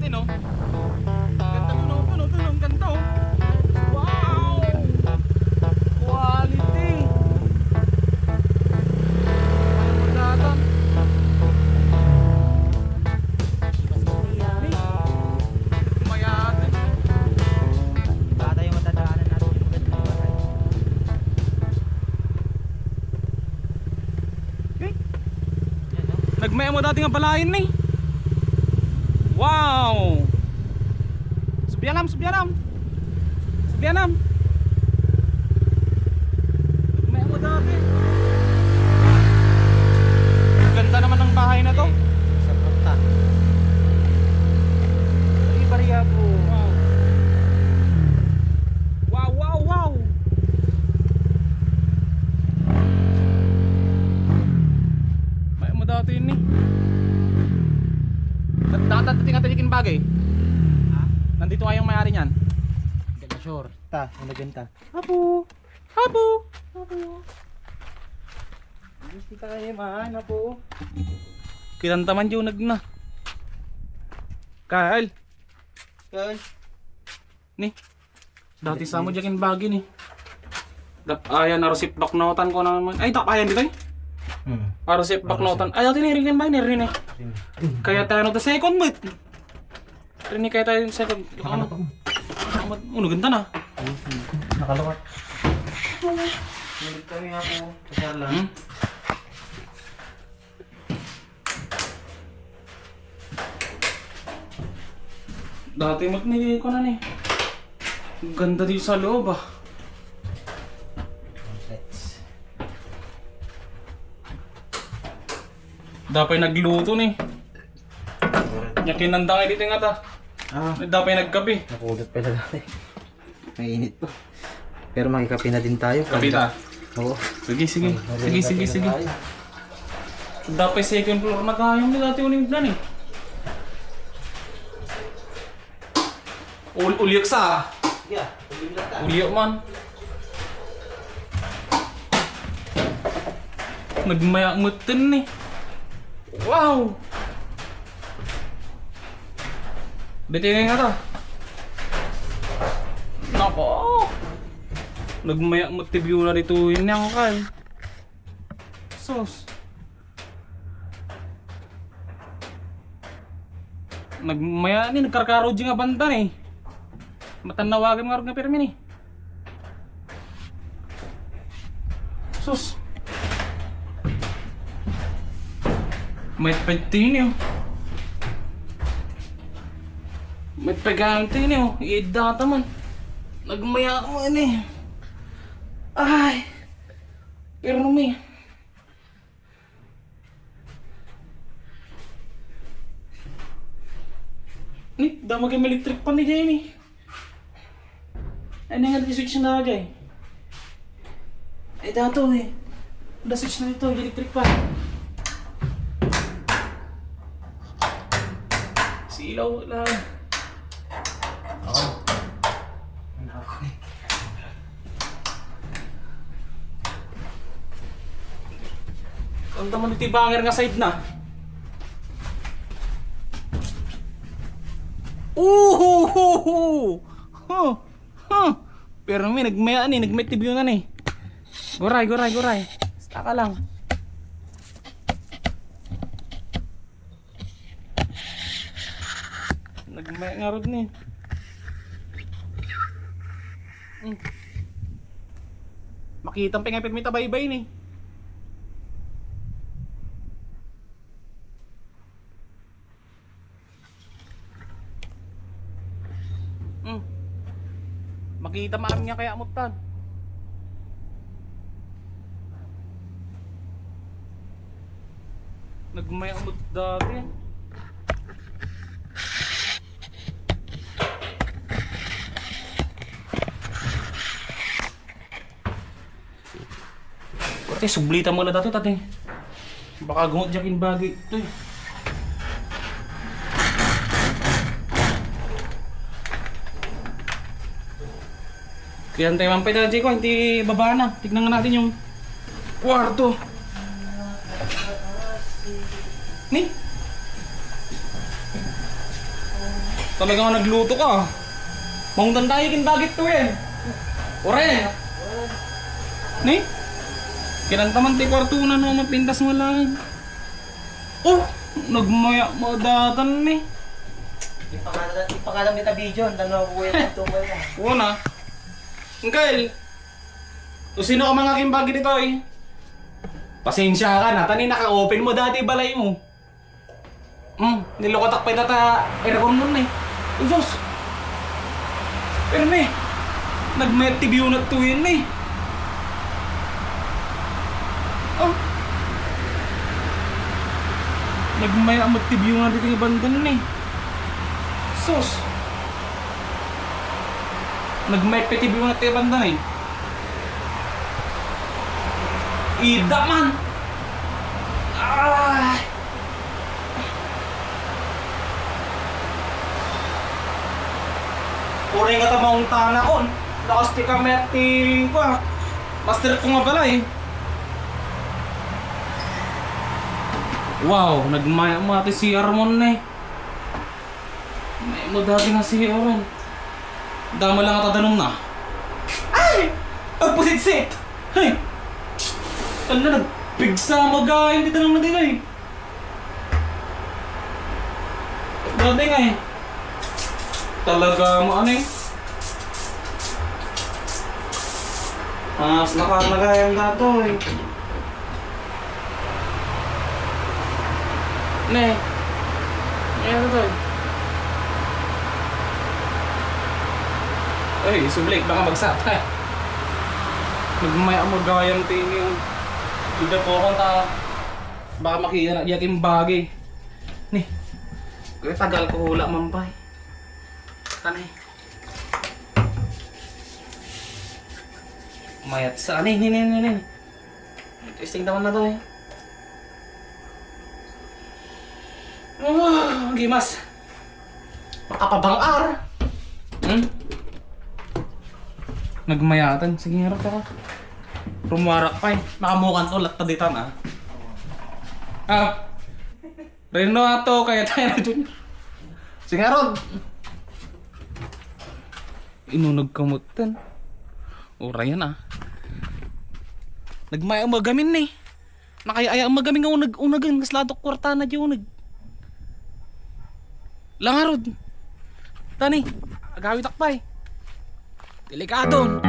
natin, oh. Ganda puno, puno, ang ganda, oh. Wow! Quality! Magdatan. Mayate. Bata yung matadaanan natin maganda yung bahay. Eh, Yan, no? Nagmaya mo dati nga balayin ni. Wow! Subianam, subianam. Subianam. Nagmaya mo dati. Ganda naman ng bahay na to. Sa pronta. Ay, bariya po. Wow. Wow, wow, wow. May mo dati yun. Nakatatating natin yung bagay. Nandito nga yung may-ari niyan. Ganda sure. Ta, yung naganta. Hapo. Hapo. Gusto ka kayo man, po. Kinanta man yung nagna. Kyle. Yan. Ni. Dati sa mo jakin bagi ni. Dap ayan na receipt back notan ko naman. Ay tap ayan dito. Hmm. Para receipt back notan. Ay dati ni rin ba ni rin eh. Kaya tayo no the second bit. Rin kaya tayo yung second. Ano? Ano ganda na. Nakalawat. Nandito kami nga po. Kasal lang. Hmm? Dati magnili ko na ni. Ganda dito sa loob ah. Dapay nagluto ni. Nya kinandang dito nga ta. Ah, Dapay nagkape. nakulot pala dati. Mainit po. Pero makikapi na din tayo. Kape ta. Oo. Sige, sige. Sige, sige, sige. Dapay second floor na kayong nila dati uling plan eh. Ul uliyak sa. Yeah, lang ta. Uliyak man. Nagmaya ngutin ni. Wow! Bitingin nga to. Nako! Nagmaya motivyo na dito yun yang kay. Sos. Nagmaya ni nagkarkaro nga banda ni. Matanawagan nga nga pirmi ni. Sus. May pentinyo. May pegantinyo. Iidata man. Nagmaya mo ini. Ay. Pero may. Ni, damag yung electric pan ni Jamie. Ano nga di switch na agay? Eh dato eh. Da switch na ito, electric pan. Si lang. Ang naman iti banger nga side na. Ooh! Huh! Huh! Pero may nagmaya ni, nagmay tibyo na ni. Goray, goray, goray. Basta lang. Nagmaya nga rod ni. Mm. Makita pa nga may tabay-bay ni. Mm. Makita maam niya kaya mutan. Nagmaya amot dati. Ate, sublita mo na dati, tate. Baka gumot jakin bagay. Ito eh. Kaya tayo man pa ko, hindi baba na. Tignan nga natin yung kwarto. Ni? Talagang nagluto ka. Mangdan tayo kin bagit to yan. Ore. Ni? Kinantaman ti kwarto na no mapintas mo lang. Oh, nagmaya madatan ni. Ipakalam kita video, ang dalawa ko yung tungkol na. Una. Uncle. O sino ka mga kimbagi dito eh? Pasensya ka na, tani naka-open mo dati balay mo. Hmm, nilokotak pa tata aircon na eh. Usos! Pero me, nag-met TV na to yun eh. Oh. Ang TV nga dito yung bandan eh. Sus! Pa TV na tayo bandan eh. Ida man! Ah! Puri nga tamang tana on. Lakas ti kameti ko ah. Master ko nga pala eh. Wow, nagmaya mo si Armon na eh. May mo dati nga si Armon. Dama lang at adanong na. Ay! Agpusit-sit! Hey! Ano na, nagpigsa magayin dito naman din eh. Grabe nga eh. Talaga mo ano eh. Mas nakalagayan na to eh. Ne. Ano to eh? Ay, sublik, baka magsak. Ay. Nagmaya mo gayang tingin. Ida po akong ta. Baka makita na yakin bagay. Ni. Kaya tagal ko hula mampay. Kanay. Mayat sa ani ni ni ni ni. Testing naman na to eh. Oh, gimas. Makapabang-ar. Hmm? Nagmayatan. Sige, harap ka. Rumarak pa eh. Nakamukan ulat pa dito na. Ah. Reno ato kaya tayo na dun. Sige, Rod. Inunog kamutan. Ura yan ah. Nagmaya ang magamin eh. Nakayaya ang magamin nga unag unagan kas latok kwarta na di unag. Langarod. Tani, agawit akpay. Delikadon.